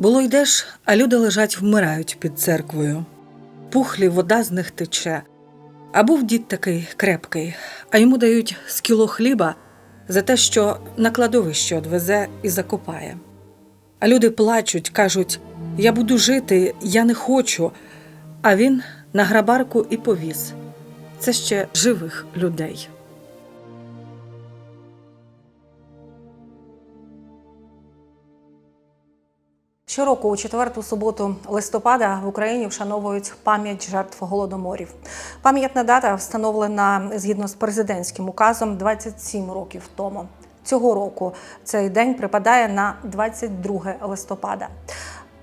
Було йдеш, а люди лежать, вмирають під церквою. Пухлі вода з них тече. А був дід такий крепкий, а йому дають з кіло хліба за те, що на кладовище одвезе і закопає. А люди плачуть, кажуть: Я буду жити, я не хочу. А він на грабарку і повіз. Це ще живих людей. Щороку у четверту суботу листопада в Україні вшановують пам'ять жертв голодоморів. Пам'ятна дата встановлена згідно з президентським указом 27 років тому. Цього року цей день припадає на 22 листопада.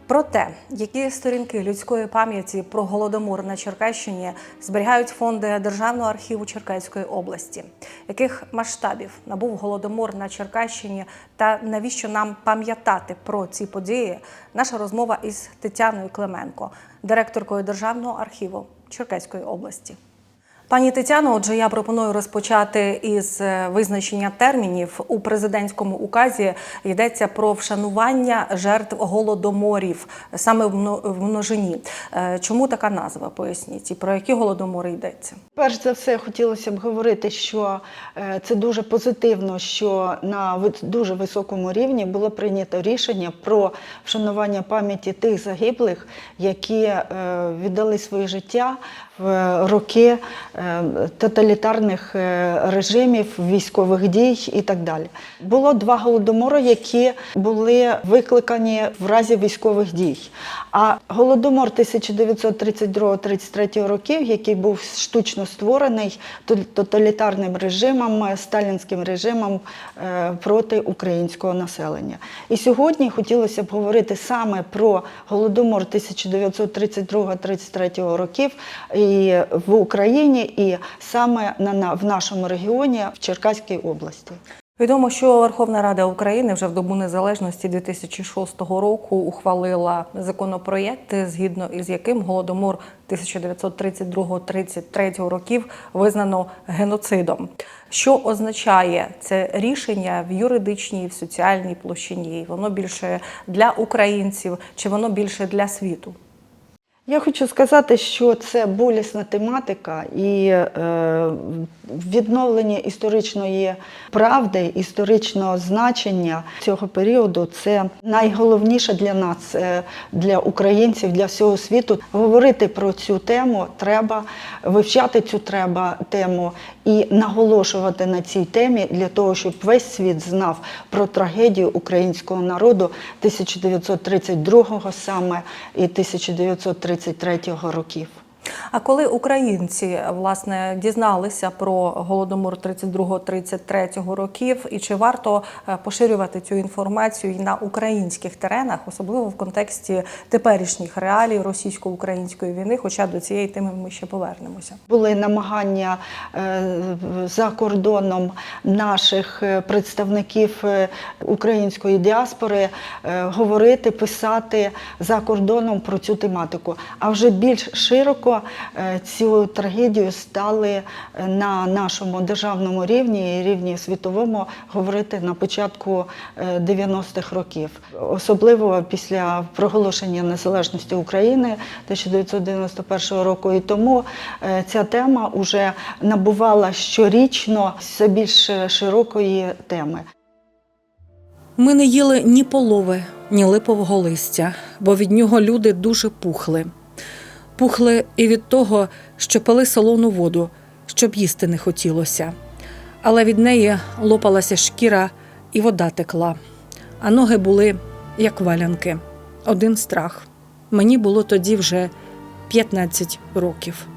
Про те, які сторінки людської пам'яті про голодомор на Черкащині зберігають фонди Державного архіву Черкаської області, яких масштабів набув голодомор на Черкащині, та навіщо нам пам'ятати про ці події? Наша розмова із Тетяною Клименко, директоркою Державного архіву Черкаської області. Пані Тетяно, отже, я пропоную розпочати із е, визначення термінів. У президентському указі йдеться про вшанування жертв голодоморів саме в множині. Е, Чому така назва? Поясніть, і про які голодомори йдеться? Перш за все, хотілося б говорити, що е, це дуже позитивно, що на дуже високому рівні було прийнято рішення про вшанування пам'яті тих загиблих, які віддали своє життя в роки е, тоталітарних е, режимів, військових дій і так далі. Було два голодомори, які були викликані в разі військових дій. А голодомор 1932-33 років, який був штучно створений тоталітарним режимом, е, сталінським режимом проти українського населення. І сьогодні хотілося б говорити саме про голодомор 1932-33 років і в Україні, і саме на, в нашому регіоні в Черкаській області. Відомо, що Верховна Рада України вже в добу незалежності 2006 року ухвалила законопроєкт, згідно із яким голодомор 1932-33 років визнано геноцидом. Що означає це рішення в юридичній, і в соціальній площині? Воно більше для українців чи воно більше для світу? Я хочу сказати, що це болісна тематика і е, відновлення історичної правди, історичного значення цього періоду це найголовніше для нас, е, для українців, для всього світу. Говорити про цю тему треба, вивчати цю треба тему і наголошувати на цій темі для того, щоб весь світ знав про трагедію українського народу 1932 саме і 1933 років. А коли українці власне дізналися про голодомор 32-33 років, і чи варто е, поширювати цю інформацію і на українських теренах, особливо в контексті теперішніх реалій російсько-української війни? Хоча до цієї теми ми ще повернемося. Були намагання е, за кордоном наших е, представників української діаспори говорити, писати за кордоном про цю тематику. А вже більш широко е, цю трагедію стали е, на нашому державному рівні і рівні світовому говорити на початку е, 90-х років, особливо після проголошення незалежності України 1991 року. І тому е, ця тема вже набувала щорічно все більш широкої теми. Ми не їли ні полови, ні липового листя, бо від нього люди дуже пухли. Пухли і від того, що пили солону воду, щоб їсти не хотілося. Але від неї лопалася шкіра і вода текла, а ноги були як валянки. Один страх. Мені було тоді вже 15 років.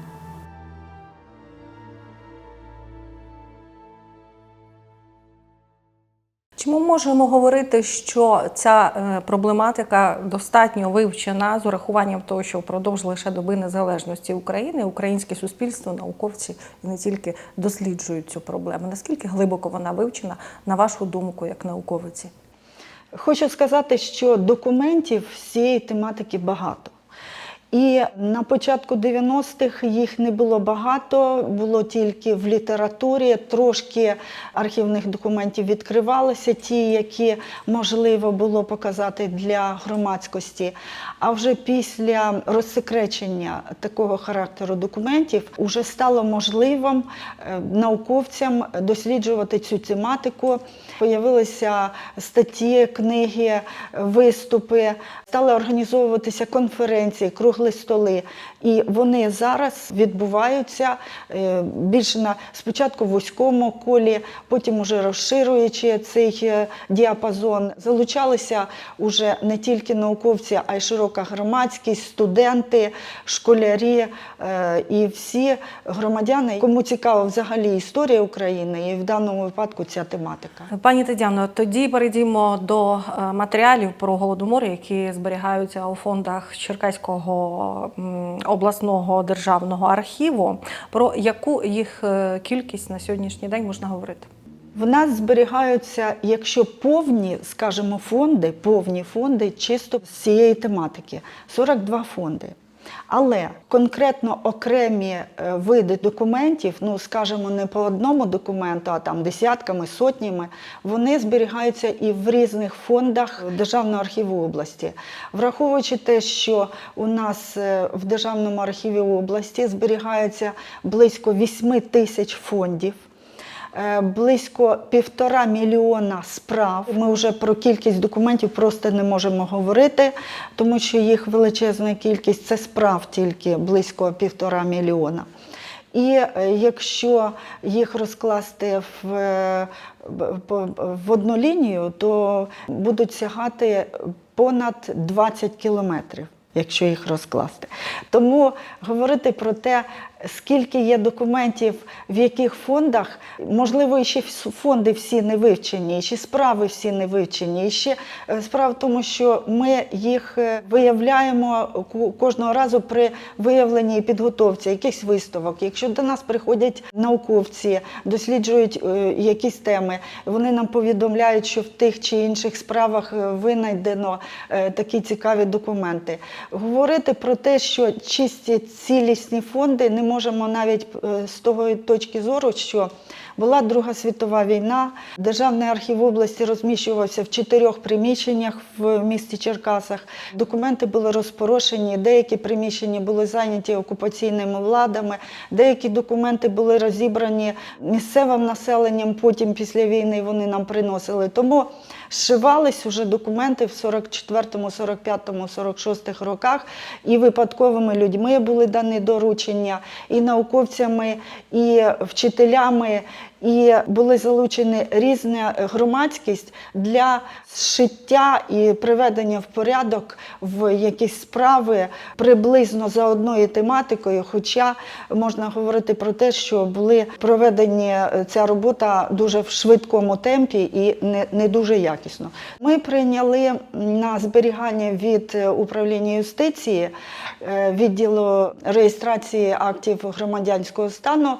Чи ми можемо говорити, що ця е, проблематика достатньо вивчена з урахуванням того, що впродовж лише доби незалежності України українське суспільство, науковці і не тільки досліджують цю проблему? Наскільки глибоко вона вивчена, на вашу думку, як науковиці? Хочу сказати, що документів з цієї тематики багато. І на початку 90-х їх не було багато, було тільки в літературі, трошки архівних документів відкривалися, ті, які можливо було показати для громадськості. А вже після розсекречення такого характеру документів вже стало можливим е, науковцям досліджувати цю тематику. Появилися статті, книги, виступи, стали організовуватися конференції, круглі столи. І вони зараз відбуваються е, більше на спочатку вузькому колі, потім уже розширюючи цей е, діапазон. Залучалися уже не тільки науковці, а й широка громадськість, студенти, школярі е, і всі громадяни, кому цікава взагалі історія України, і в даному випадку ця тематика. Пані Тетяно, тоді перейдімо до матеріалів про голодомор, які зберігаються у фондах Черкаського обласного державного архіву. Про яку їх е, кількість на сьогоднішній день можна говорити? В нас зберігаються, якщо повні, скажімо, фонди, повні фонди чисто з цієї тематики 42 фонди. Але конкретно окремі е, види документів, ну скажімо, не по одному документу, а там десятками, сотнями, вони зберігаються і в різних фондах Державного архіву області. Враховуючи те, що у нас е, в Державному архіві області зберігається близько 8 тисяч фондів. Е, Близько півтора мільйона справ. Ми вже про кількість документів просто не можемо говорити, тому що їх величезна кількість це справ тільки близько півтора мільйона. І е, якщо їх розкласти в, е, в одну лінію, то будуть сягати понад 20 кілометрів. Якщо їх розкласти. Тому говорити про те, скільки є документів в яких фондах, можливо, і ще фонди всі не вивчені, ще справи всі не вивчені. І ще е, справа в тому, що ми їх е, виявляємо кожного разу при виявленні і підготовці якихось виставок. Якщо до нас приходять науковці, досліджують е, якісь теми, вони нам повідомляють, що в тих чи інших справах винайдено такі цікаві документи. Говорити про те, що чисті цілісні фонди не можемо навіть е, з того точки зору, що була Друга світова війна. Державний архів області розміщувався в чотирьох приміщеннях в місті Черкасах. Документи були розпорошені, деякі приміщення були зайняті окупаційними владами, деякі документи були розібрані місцевим населенням. Потім після війни вони нам приносили. Тому зшивались уже документи в 44-му, 45-му, 46-х роках, і випадковими людьми були дані доручення, і науковцями, і вчителями. І були залучені різна громадськість для зшиття і приведення в порядок в якісь справи приблизно за одною тематикою. Хоча можна говорити про те, що були проведені е, ця робота дуже в швидкому темпі і не, не дуже якісно. Ми прийняли на зберігання від е, управління юстиції е, відділу реєстрації актів громадянського стану.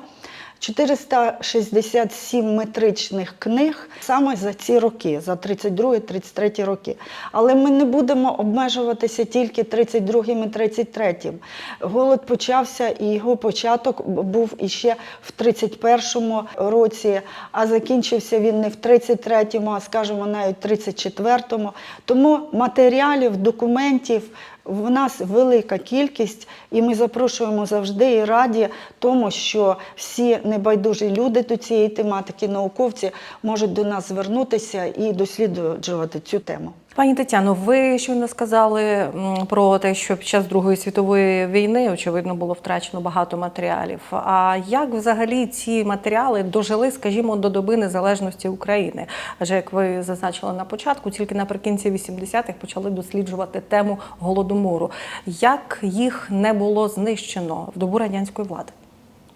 467 метричних книг саме за ці роки, за 32-33 роки. Але ми не будемо обмежуватися тільки 32-м і 33-м. Голод почався і його початок був іще в 31-му році, а закінчився він не в 33-му, а скажімо, навіть в 34-му. Тому матеріалів, документів в нас велика кількість, і ми запрошуємо завжди і раді тому, що всі небайдужі люди до цієї тематики, науковці, можуть до нас звернутися і досліджувати цю тему. Пані Тетяно, ви щойно сказали про те, що під час Другої світової війни, очевидно, було втрачено багато матеріалів. А як взагалі ці матеріали дожили, скажімо, до доби незалежності України? Адже як ви зазначили на початку, тільки наприкінці 80-х почали досліджувати тему голодомору. Як їх не було знищено в добу радянської влади,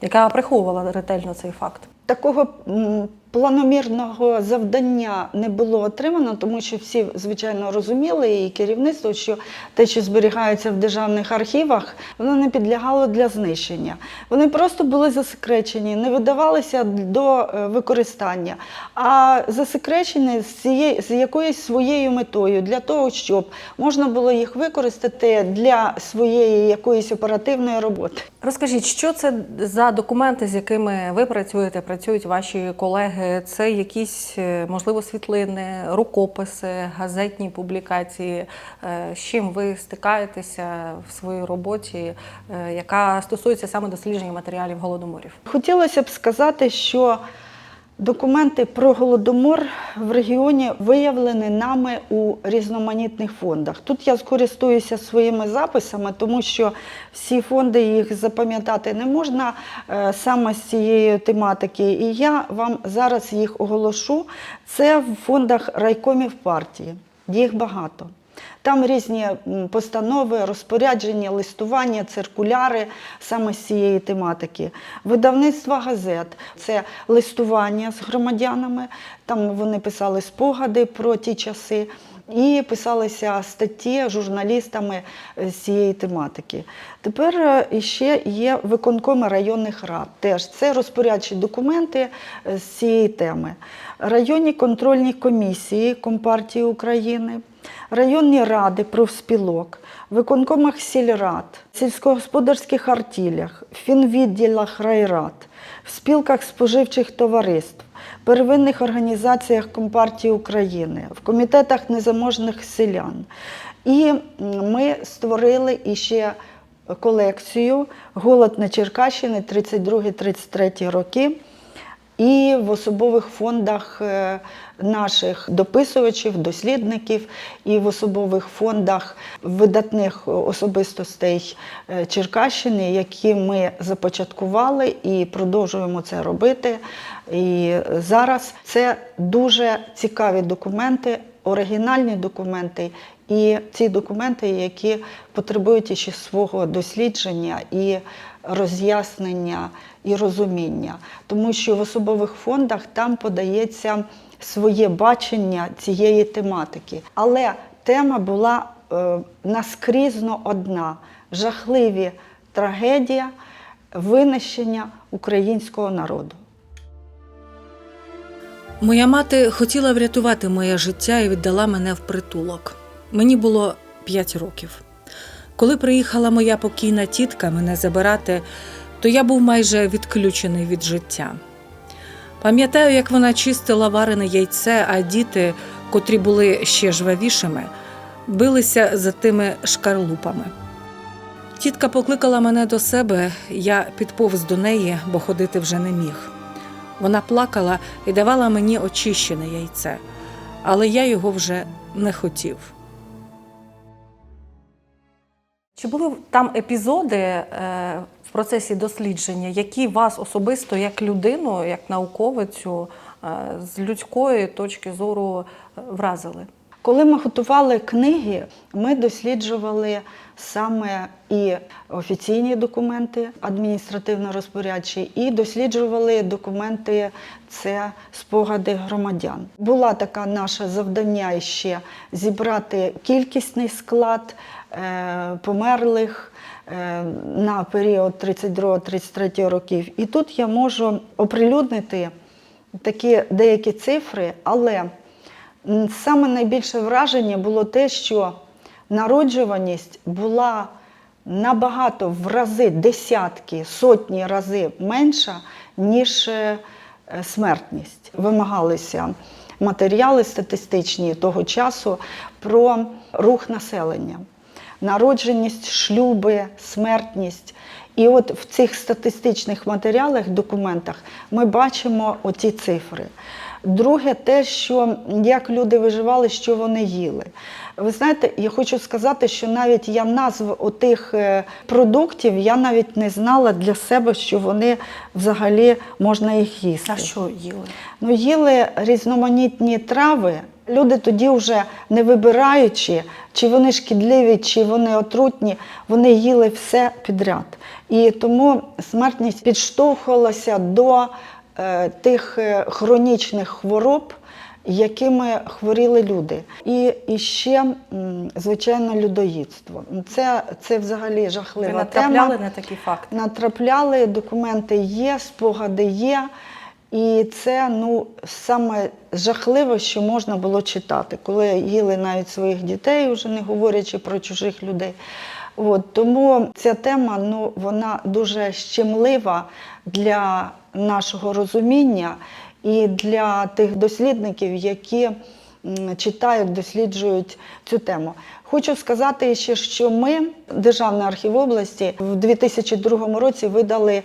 яка приховувала ретельно цей факт? Такого планомірного завдання не було отримано, тому що всі, звичайно, розуміли, і керівництво, що те, що зберігається в державних архівах, воно не підлягало для знищення. Вони просто були засекречені, не видавалися до е, використання, а засекречені з, цієї, з якоюсь своєю метою, для того, щоб можна було їх використати для своєї якоїсь оперативної роботи. Розкажіть, що це за документи, з якими ви працюєте, працюють ваші колеги? Це якісь, е, можливо, світлини, рукописи, газетні публікації. Е, З чим ви стикаєтеся в своїй роботі, е, яка стосується саме дослідження матеріалів голодоморів? Хотілося б сказати, що документи про голодомор в регіоні виявлені нами у різноманітних фондах. Тут я скористуюся своїми записами, тому що всі фонди їх запам'ятати не можна е, саме з цієї тематики. І я вам зараз їх оголошу. Це в фондах райкомів партії. Їх багато. Там різні постанови, розпорядження, листування, циркуляри саме з цієї тематики. Видавництва газет це листування з громадянами. Там вони писали спогади про ті часи. І писалися статті журналістами е, з цієї тематики. Тепер е, ще є виконкоми районних рад. Теж це розпорядчі документи е, з цієї теми. Районні контрольні комісії Компартії України районні ради профспілок, виконкомах сільрад, сільськогосподарських артілях, фінвідділах райрад, в спілках споживчих товариств, первинних організаціях Компартії України, в комітетах незаможних селян. І ми створили іще колекцію Голод на Черкащині 32-33 роки і в особових фондах е, наших дописувачів, дослідників, і в особових фондах видатних особистостей е, Черкащини, які ми започаткували і продовжуємо це робити. І зараз це дуже цікаві документи, оригінальні документи. І ці документи, які потребують іще свого дослідження і роз'яснення і розуміння, тому що в особових фондах там подається своє бачення цієї тематики. Але тема була е, наскрізно одна: жахливі трагедія винищення українського народу. Моя мати хотіла врятувати моє життя і віддала мене в притулок. Мені було 5 років. Коли приїхала моя покійна тітка мене забирати, то я був майже відключений від життя. Пам'ятаю, як вона чистила варене яйце, а діти, котрі були ще жвавішими, билися за тими шкарлупами. Тітка покликала мене до себе, я підповз до неї, бо ходити вже не міг. Вона плакала і давала мені очищене яйце, але я його вже не хотів. Чи були там епізоди е, процесі дослідження, які вас особисто як людину, як науковицю е, з людської точки зору е, вразили? Коли ми готували книги, ми досліджували саме і офіційні документи адміністративно-розпорядчі, і досліджували документи це спогади громадян. Була така наше завдання ще зібрати кількісний склад е, померлих е, на період 32-33 років. І тут я можу оприлюднити такі деякі цифри, але Саме найбільше враження було те, що народжуваність була набагато в рази, десятки, сотні рази менша, ніж е, е, смертність. Вимагалися матеріали статистичні того часу про рух населення, народженість, шлюби, смертність. І от в цих статистичних матеріалах, документах ми бачимо оці цифри. Друге, те, що як люди виживали, що вони їли. Ви знаєте, я хочу сказати, що навіть я назв отих е, продуктів я навіть не знала для себе, що вони взагалі можна їх їсти. А що їли? Ну, їли різноманітні трави. Люди тоді вже не вибираючи, чи вони шкідливі, чи вони отрутні, вони їли все підряд. І тому смертність підштовхувалася до тих е, хронічних хвороб, якими хворіли люди. І, і ще, звичайно, людоїдство. Це, це взагалі Ви жахлива натрапляли тема. на такі факти? Натрапляли, документи є, спогади є. І це ну, саме жахливе, що можна було читати, коли їли навіть своїх дітей, вже не говорячи про чужих людей. От, тому ця тема ну, вона дуже щемлива для нашого розуміння і для тих дослідників, які читають, досліджують цю тему. Хочу сказати ще, що ми, Державний архів області, в 2002 році видали е,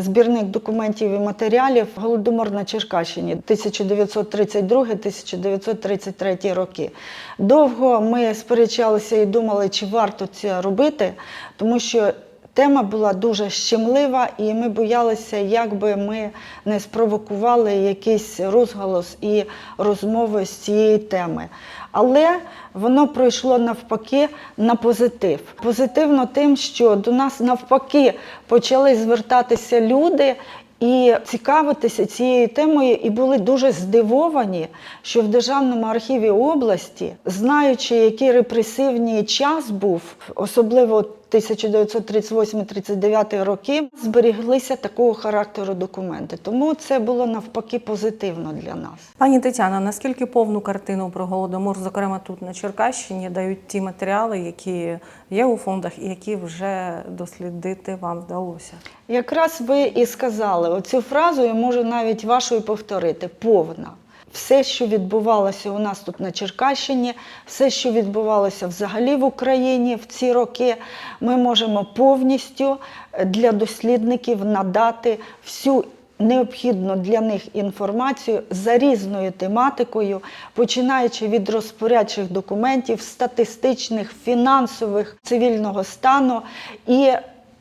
збірник документів і матеріалів Голодомор на Черкащині 1932-1933 роки. Довго ми сперечалися і думали, чи варто це робити, тому що Тема була дуже щемлива, і ми боялися, як би ми не спровокували якийсь розголос і розмови з цієї теми. Але воно пройшло навпаки на позитив. Позитивно тим, що до нас навпаки почали звертатися люди. І цікавитися цією темою, і були дуже здивовані, що в Державному архіві області, знаючи, який репресивний час був, особливо 1938-39 роки, зберіглися такого характеру документи. Тому це було навпаки позитивно для нас. Пані Тетяно, наскільки повну картину про голодомор, зокрема тут на Черкащині, дають ті матеріали, які є у фондах і які вже дослідити вам вдалося? Якраз ви і сказали оцю фразу, я можу навіть вашою повторити повна. Все, що відбувалося у нас тут на Черкащині, все, що відбувалося взагалі в Україні в ці роки, ми можемо повністю для дослідників надати всю необхідну для них інформацію за різною тематикою, починаючи від розпорядчих документів, статистичних, фінансових, цивільного стану і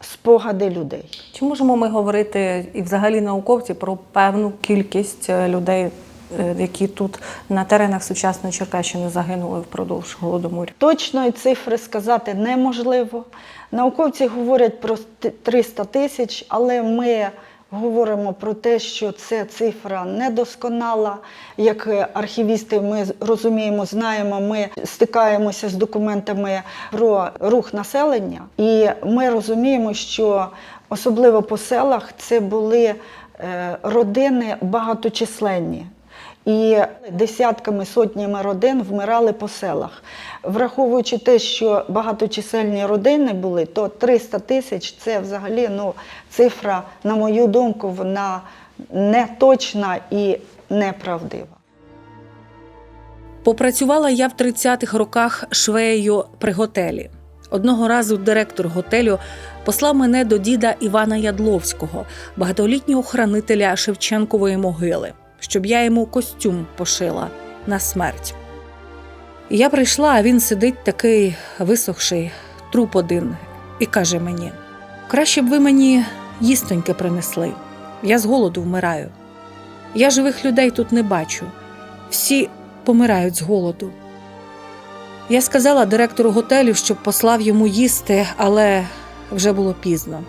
спогади людей. Чи можемо ми говорити і взагалі науковці про певну кількість е, людей, е, які тут на теренах сучасної Черкащини загинули впродовж голодоморів? Точної цифри сказати неможливо. Науковці говорять про 300 тисяч, але ми говоримо про те, що це цифра недосконала. Як е, архівісти, ми розуміємо, знаємо, ми стикаємося з документами про рух населення, і ми розуміємо, що особливо по селах це були е, родини багаточисленні. І десятками, сотнями родин вмирали по селах. Враховуючи те, що багаточисельні родини були, то 300 тисяч це взагалі ну, цифра, на мою думку, вона не точна і неправдива. Попрацювала я в 30-х роках швеєю при готелі. Одного разу директор готелю послав мене до діда Івана Ядловського, багатолітнього хранителя Шевченкової могили, щоб я йому костюм пошила на смерть. Я прийшла, а він сидить такий висохший, труп один, і каже мені: краще б ви мені їстоньки принесли. Я з голоду вмираю. Я живих людей тут не бачу. Всі помирають з голоду. Я сказала директору готелю, щоб послав йому їсти, але вже було пізно.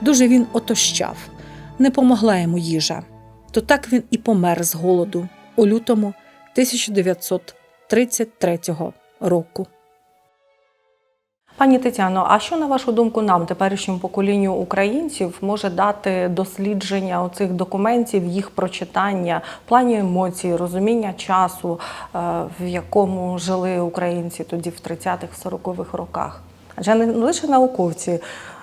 Дуже він отощав, не помогла йому їжа. То так він і помер з голоду у лютому 1933 року. Пані Тетяно, а що на вашу думку нам, теперішньому поколінню українців, може дати дослідження оцих документів, їх прочитання плані емоцій, розуміння часу, е, в якому жили українці тоді в 30-х, 40-х роках? Адже не лише науковці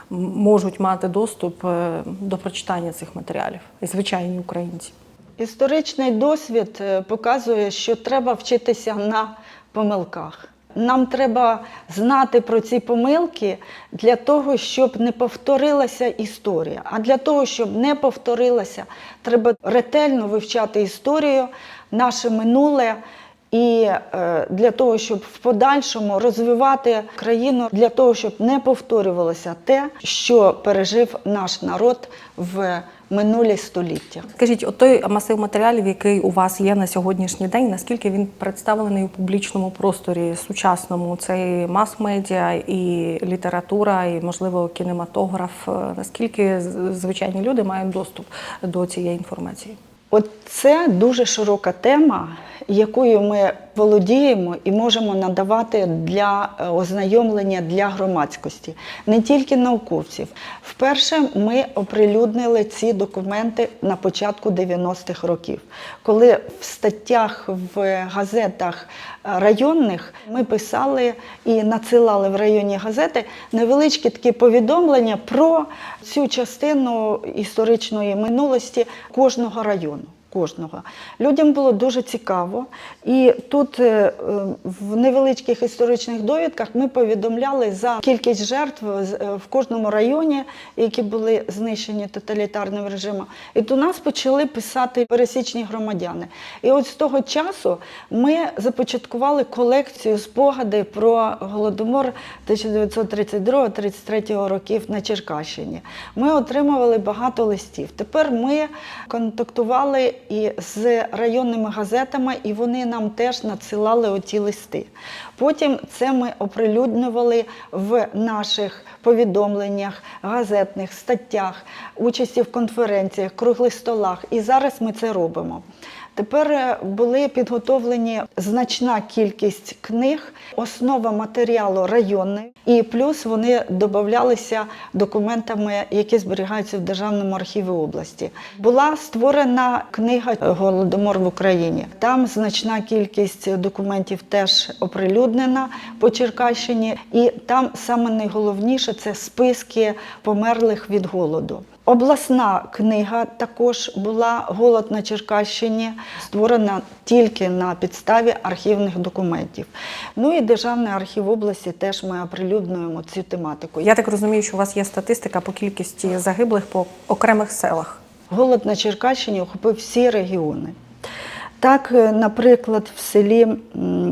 можуть мати доступ е, до прочитання цих матеріалів, і звичайні українці. Історичний досвід е, показує, що треба вчитися на помилках. Нам треба знати про ці помилки для того, щоб не повторилася історія. А для того, щоб не повторилася, треба ретельно вивчати історію, наше минуле І е, для того, щоб в подальшому розвивати країну, для того, щоб не повторювалося те, що пережив наш народ в минулі століття. Скажіть, от той масив матеріалів, який у вас є на сьогоднішній день, наскільки він представлений у публічному просторі сучасному? Це і мас-медіа, і література, і можливо кінематограф. Е, Наскільки звичайні люди мають доступ до цієї інформації? От це дуже широка тема, якою ми володіємо і можемо надавати для е, ознайомлення для громадськості, не тільки науковців. Вперше ми оприлюднили ці документи на початку 90-х років, коли в статтях в газетах е, районних ми писали і надсилали в районні газети невеличкі такі повідомлення про цю частину історичної минулості кожного району. Кожного людям було дуже цікаво, і тут е, е, в невеличких історичних довідках ми повідомляли за кількість жертв е, в кожному районі, які були знищені тоталітарним режимом. І до нас почали писати пересічні громадяни. І от з того часу ми започаткували колекцію спогади про голодомор 1932-33 років на Черкащині. Ми отримували багато листів. Тепер ми контактували і з районними газетами, і вони нам теж надсилали оті листи. Потім це ми оприлюднювали в наших повідомленнях, газетних статтях, участі в конференціях, круглих столах. І зараз ми це робимо. Тепер е, були підготовлені значна кількість книг, основа матеріалу районний, і плюс вони додавалися документами, які зберігаються в Державному архіві області. Була створена книга Голодомор в Україні. Там значна кількість документів теж оприлюднена по Черкащині, і там саме найголовніше це списки померлих від голоду. Обласна книга також була Голод на Черкащині, створена тільки на підставі архівних документів. Ну і Державний архів області теж ми оприлюднюємо цю тематику. Я так розумію, що у вас є статистика по кількості загиблих по окремих селах. Голод на Черкащині охопив всі регіони. Так, е, наприклад, в селі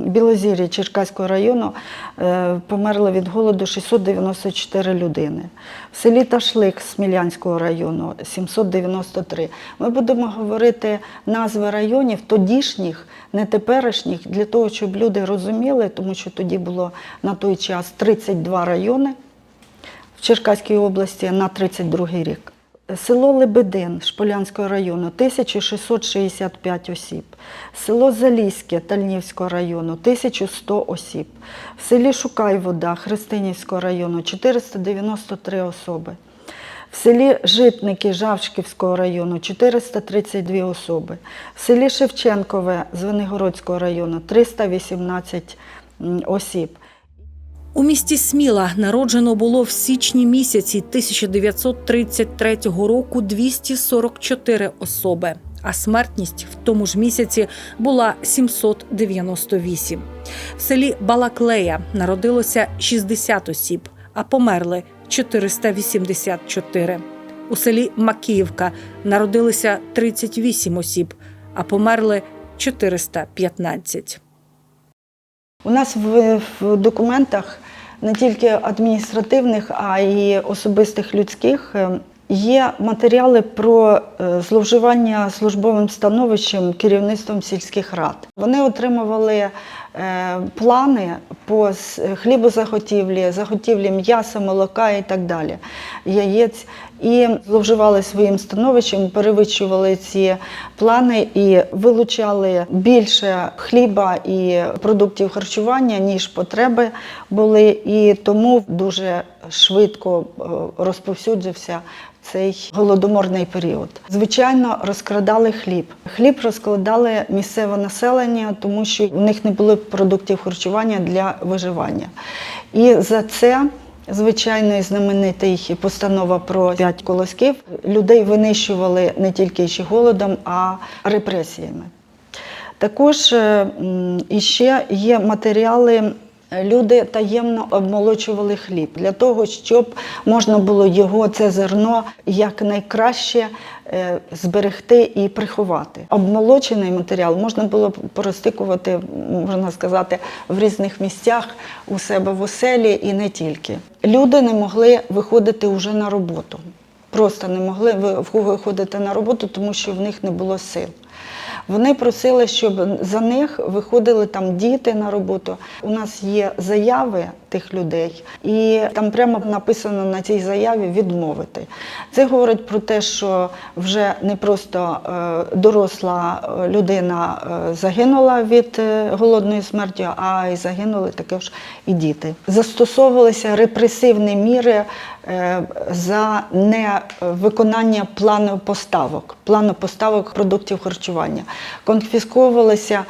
Білозір'я Черкаського району е, померли від голоду 694 людини. В селі Ташлик Смілянського району 793. Ми будемо говорити назви районів тодішніх, не теперішніх, для того, щоб люди розуміли, тому що тоді було на той час 32 райони в Черкаській області на 32 рік. Село Лебедин Шполянського району 1665 осіб. Село Заліське Тальнівського району 1100 осіб. В селі Шукайвода Христинівського району 493 особи. В селі Житники Жавшківського району 432 особи. В селі Шевченкове Звенигородського району 318 осіб. У місті Сміла народжено було в січні місяці 1933 року 244 особи, а смертність в тому ж місяці була 798. В селі Балаклея народилося 60 осіб, а померли 484. У селі Макіївка народилися 38 осіб, а померли 415. У нас в, в документах не тільки адміністративних, а й особистих людських е, є матеріали про е, зловживання службовим становищем керівництвом сільських рад. Вони отримували е, плани по хлібозаготівлі, заготівлі м'яса, молока і так далі, яєць. І зловживали своїм становищем, перевищували ці плани і вилучали більше хліба і продуктів харчування, ніж потреби були. І тому дуже швидко е, розповсюджився цей голодоморний період. Звичайно, розкрадали хліб. Хліб розкладали місцеве населення, тому що у них не було продуктів харчування для виживання. І за це Звичайно, і знаменитий постанова про п'ять колосків. Людей винищували не тільки ще голодом, а репресіями. Також е, іще є матеріали Люди таємно обмолочували хліб для того, щоб можна було його це зерно якнайкраще е, зберегти і приховати. Обмолочений матеріал можна було порозтикувати, можна сказати, в різних місцях у себе в оселі і не тільки. Люди не могли виходити вже на роботу. Просто не могли виходити на роботу, тому що в них не було сил. Вони просили, щоб за них виходили там діти на роботу. У нас є заяви тих людей, і там прямо написано на цій заяві відмовити. Це говорить про те, що вже не просто е, доросла е, людина е, загинула від голодної смерті, а й загинули також і діти. Застосовувалися репресивні міри за невиконання плану поставок, плану поставок продуктів харчування. Конфісковувалося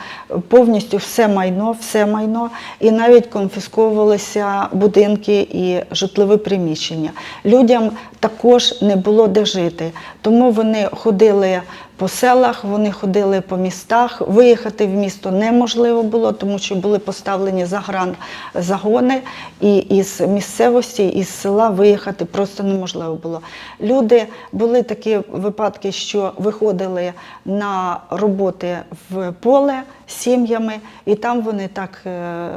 повністю все майно, все майно, і навіть конфісковувалися будинки і житлові приміщення. Людям також не було де жити, тому вони ходили по селах, вони ходили по містах. Виїхати в місто неможливо було, тому що були поставлені загран загони, і із місцевості, із села виїхати просто неможливо було. Люди були такі випадки, що виходили на роботи в поле сім'ями, і там вони так е,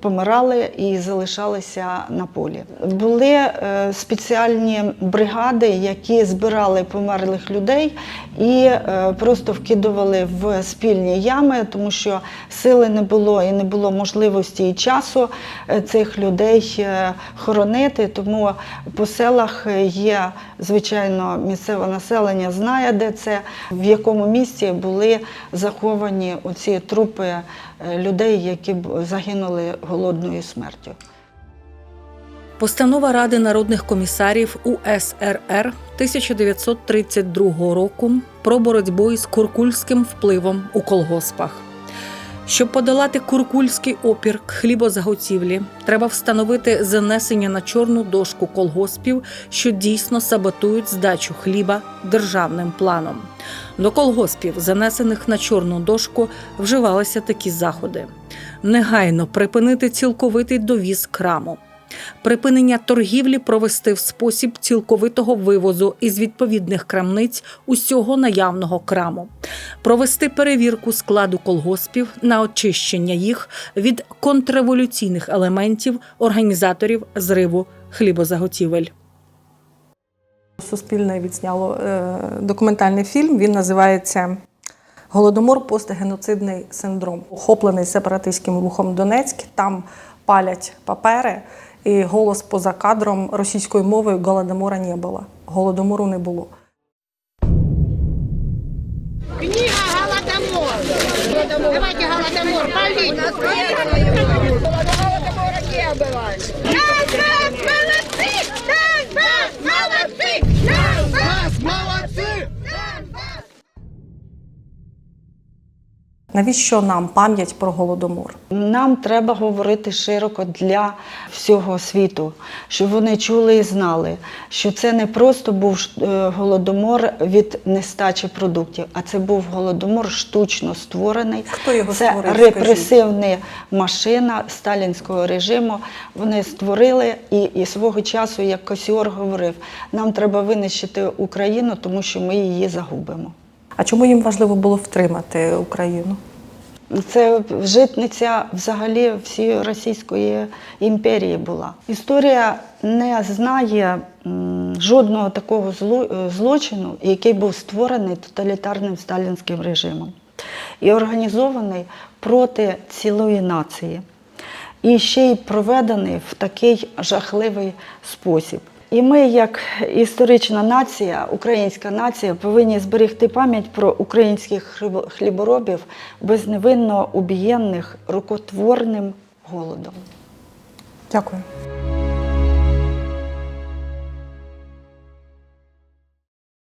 помирали і залишалися на полі. Були е, спеціальні бригади, які збирали померлих людей і просто вкидували в спільні ями, тому що сили не було і не було можливості і часу е, цих людей е, хоронити. Тому по селах є, звичайно, місцеве населення знає, де це, в якому місці були заховані оці трупи е, людей, які загинули голодною смертю. Постанова Ради народних комісарів УСРР 1932 року про боротьбу із куркульським впливом у колгоспах. Щоб подолати куркульський опір хлібозаготівлі, треба встановити занесення на чорну дошку колгоспів, що дійсно саботують здачу хліба державним планом. До колгоспів, занесених на чорну дошку, вживалися такі заходи: негайно припинити цілковитий довіз краму, припинення торгівлі провести в спосіб цілковитого вивозу із відповідних крамниць усього наявного краму, провести перевірку складу колгоспів на очищення їх від контрреволюційних елементів організаторів зриву хлібозаготівель. Суспільне відзняло е, документальний фільм. Він називається Голодомор постгеноцидний синдром. Охоплений сепаратистським рухом Донецьк. Там палять папери, і голос поза кадром російською мовою Голодомора не було. Голодомору не було. Книга Голодомор. Давайте Голодомор, полить. Навіщо нам пам'ять про голодомор? Нам треба говорити широко для всього світу, щоб вони чули і знали, що це не просто був е, голодомор від нестачі продуктів, а це був голодомор штучно створений. Хто його це створив, репресивна машина сталінського режиму. Вони створили і, і свого часу, як Косіор говорив, нам треба винищити Україну, тому що ми її загубимо. А чому їм важливо було втримати Україну? Це житниця взагалі всієї Російської імперії була. Історія не знає жодного такого е, злочину, який був створений тоталітарним сталінським режимом і організований проти цілої нації. І ще й проведений в такий жахливий спосіб. І ми, як історична нація, українська нація, повинні зберегти пам'ять про українських хліборобів безневинно убієнних рукотворним голодом. Дякую.